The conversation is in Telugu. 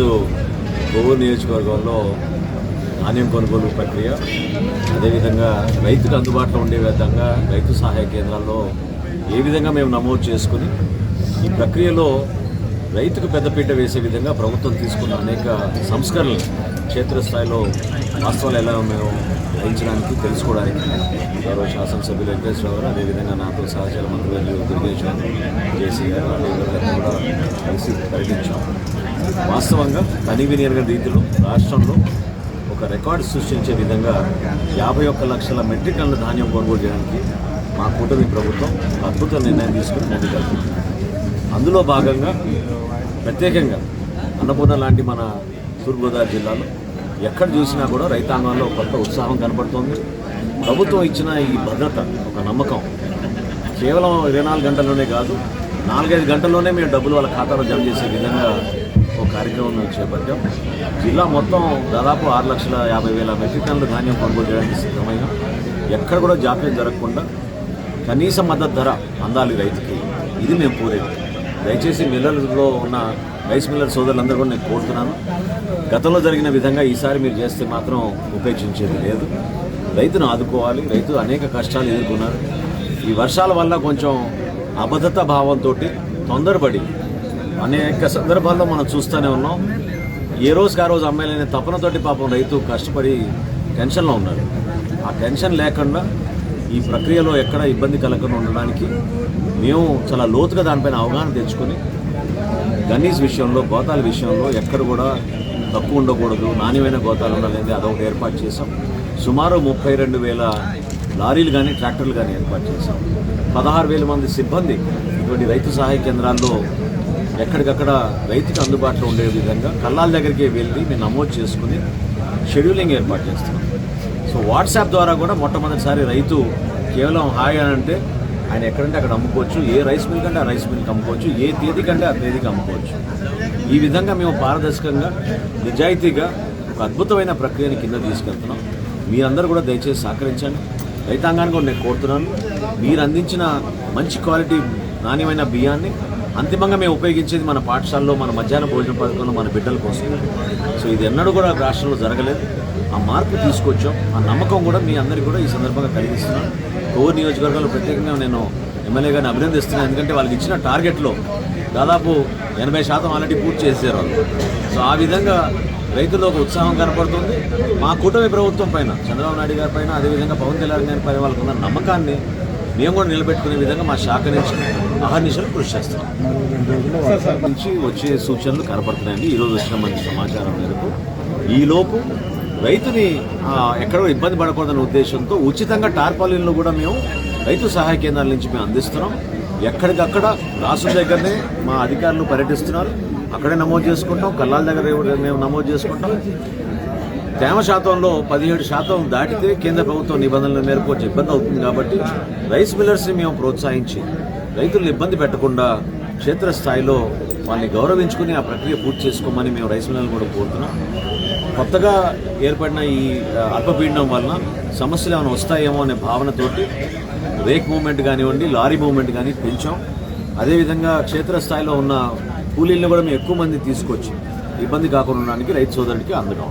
ఈరోజు కొవ్వూరు నియోజకవర్గంలో ధాన్యం కొనుగోలు ప్రక్రియ అదేవిధంగా రైతుకు అందుబాటులో ఉండే విధంగా రైతు సహాయ కేంద్రాల్లో ఏ విధంగా మేము నమోదు చేసుకుని ఈ ప్రక్రియలో రైతుకు పెద్దపీట వేసే విధంగా ప్రభుత్వం తీసుకున్న అనేక సంస్కరణలు క్షేత్రస్థాయిలో వాస్తవాలు ఎలా మేము గ్రహించడానికి తెలుసుకోవడానికి గౌరవ శాసనసభ్యులు వెంకటేశ్వర గారు అదేవిధంగా నాతో సహచర మంత్రివర్యులు దుర్గేశ్వర్ జేసీ గారు అదేవిధంగా కూడా కలిసి పర్యటించాం వాస్తవంగా కనివినియర్ రీతిలో రాష్ట్రంలో ఒక రికార్డు సృష్టించే విధంగా యాభై ఒక్క లక్షల మెట్రిక్ టన్నుల ధాన్యం కొనుగోలు చేయడానికి మా కూటమి ప్రభుత్వం అద్భుత నిర్ణయం తీసుకుని ముందుకెళ్తుంది అందులో భాగంగా ప్రత్యేకంగా అన్నపూర్ణ లాంటి మన తూర్పుగోదావరి జిల్లాలో ఎక్కడ చూసినా కూడా రైతాంగంలో కొత్త ఉత్సాహం కనపడుతోంది. ప్రభుత్వం ఇచ్చిన ఈ భద్రత ఒక నమ్మకం కేవలం ఇరవై నాలుగు గంటల్లోనే కాదు నాలుగైదు గంటల్లోనే మేము డబ్బులు వాళ్ళ ఖాతాలో జమ చేసే విధంగా ఒక కార్యక్రమం మేము చేపట్టాం. జిల్లా మొత్తం దాదాపు ఆరు లక్షల యాభై వేల మెట్రిక్ టన్నుల ధాన్యం కొనుగోలు చేయడానికి సిద్ధమైన. ఎక్కడ కూడా జాప్యం జరగకుండా కనీస మద్దతు ధర అందాలి రైతుకి. ఇది మేము కోరేది. దయచేసి మిల్లర్లో ఉన్న రైస్ మిల్లర్ సోదరులందరూ కూడా నేను కోరుతున్నాను. గతంలో జరిగిన విధంగా ఈసారి మీరు చేస్తే మాత్రం ఉపేక్షించేది లేదు. రైతును ఆదుకోవాలి. రైతు అనేక కష్టాలు ఎదుర్కొన్నారు. ఈ వర్షాల వల్ల కొంచెం అబద్ధత భావంతో తొందరపడి అనేక సందర్భాల్లో మనం చూస్తూనే ఉన్నాం. ఏ రోజుకి ఆ రోజు అమ్మాయిలనే తపనతోటి పాపం రైతు కష్టపడి టెన్షన్లో ఉన్నాడు. ఆ టెన్షన్ లేకుండా ఈ ప్రక్రియలో ఎక్కడ ఇబ్బంది కలగకుండా ఉండడానికి మేము చాలా లోతుగా దానిపైన అవగాహన తెచ్చుకొని గన్నీస్ విషయంలో గోతాల విషయంలో ఎక్కడ కూడా తక్కువ ఉండకూడదు. నాణ్యమైన గోతాలు ఉండాలని అదొకటి ఏర్పాటు చేసాం సుమారు ముప్పై రెండు వేల లారీలు కానీ ట్రాక్టర్లు కానీ ఏర్పాటు చేసాం పదహారు వేల మంది సిబ్బంది ఇటువంటి రైతు సహాయ కేంద్రాల్లో ఎక్కడికక్కడ రైతుకు అందుబాటులో ఉండే విధంగా కళ్ళాల దగ్గరికి వెళ్ళి మేము నమోదు చేసుకుని షెడ్యూలింగ్ ఏర్పాటు చేస్తున్నాం. సో వాట్సాప్ ద్వారా కూడా మొట్టమొదటిసారి రైతు కేవలం హాయ్ అని అంటే ఆయన ఎక్కడంటే అక్కడ అమ్ముకోవచ్చు. ఏ రైస్ మిల్ కంటే ఆ రైస్ మిల్కి అమ్ముకోవచ్చు. ఏ తేదీ కంటే ఆ తేదీకి అమ్ముకోవచ్చు. ఈ విధంగా మేము పారదర్శకంగా నిజాయితీగా ఒక అద్భుతమైన ప్రక్రియని కింద తీసుకెళ్తున్నాం. మీరందరూ కూడా దయచేసి సహకరించండి. రైతాంగాన్ని కూడా నేను కోరుతున్నాను. మీరు అందించిన మంచి క్వాలిటీ నాణ్యమైన బియ్యాన్ని అంతిమంగా మేము ఉపయోగించేది మన పాఠశాలలో మన మధ్యాహ్న భోజన పథకంలో మన బిడ్డల కోసం. సో ఇది ఎన్నడూ కూడా రాష్ట్రంలో జరగలేదు. ఆ మార్పు తీసుకొచ్చాం. ఆ నమ్మకం కూడా మీ అందరికీ కూడా ఈ సందర్భంగా కలిగిస్తున్నాను కోవూరు నియోజకవర్గంలో ప్రత్యేకంగా నేను ఎమ్మెల్యే గారిని అభినందిస్తున్నాను ఎందుకంటే వాళ్ళకి ఇచ్చిన టార్గెట్లో దాదాపు ఎనభై శాతం ఆల్రెడీ పూర్తి చేశారు వాళ్ళు. సో ఆ విధంగా రైతుల్లో ఒక ఉత్సాహం కనపడుతుంది. మా కూటమి ప్రభుత్వం పైన చంద్రబాబు నాయుడు గారి పైన అదేవిధంగా పవన్ కళ్యాణ్ గారి పైన వాళ్ళకు ఉన్న నమ్మకాన్ని మేము కూడా నిలబెట్టుకునే విధంగా మా శాఖ నుంచి అహర్నిశలు కృషి చేస్తాం నుంచి వచ్చే సూచనలు కనపడుతున్నాయండి. ఈరోజు వచ్చిన మంచి సమాచారం మేరకు. ఈలోపు రైతుని ఎక్కడో ఇబ్బంది పడకూడదనే ఉద్దేశంతో ఉచితంగా టార్పాలిన్లు కూడా మేము రైతు సహాయ కేంద్రాల నుంచి మేము అందిస్తున్నాం. ఎక్కడికక్కడ రాష్ట్రం దగ్గరనే మా అధికారులు పర్యటిస్తున్నారు. అక్కడే నమోదు చేసుకుంటాం. కల్లాల దగ్గర మేము నమోదు చేసుకుంటాం. తేమ శాతంలో పదిహేడు శాతం దాటితే కేంద్ర ప్రభుత్వం నిబంధనల మేరకు కొంచెం ఇబ్బంది అవుతుంది కాబట్టి రైస్ మిల్లర్స్ని మేము ప్రోత్సహించి రైతులను ఇబ్బంది పెట్టకుండా క్షేత్రస్థాయిలో వాళ్ళని గౌరవించుకుని ఆ ప్రక్రియ పూర్తి చేసుకోమని మేము రైస్ మిల్లర్లు కూడా కోరుతున్నాం. కొత్తగా ఏర్పడిన ఈ అల్పపీడనం వలన సమస్యలు ఏమైనా వస్తాయేమో అనే భావనతోటి రేక్ మూమెంట్ కానివ్వండి లారీ మూమెంట్ కానీ పెంచాం. అదేవిధంగా క్షేత్రస్థాయిలో ఉన్న కూలీలను కూడా మేము ఎక్కువ మంది తీసుకొచ్చి ఇబ్బంది కాకుండా ఉండడానికి రైతు సోదరుడికి అందుగా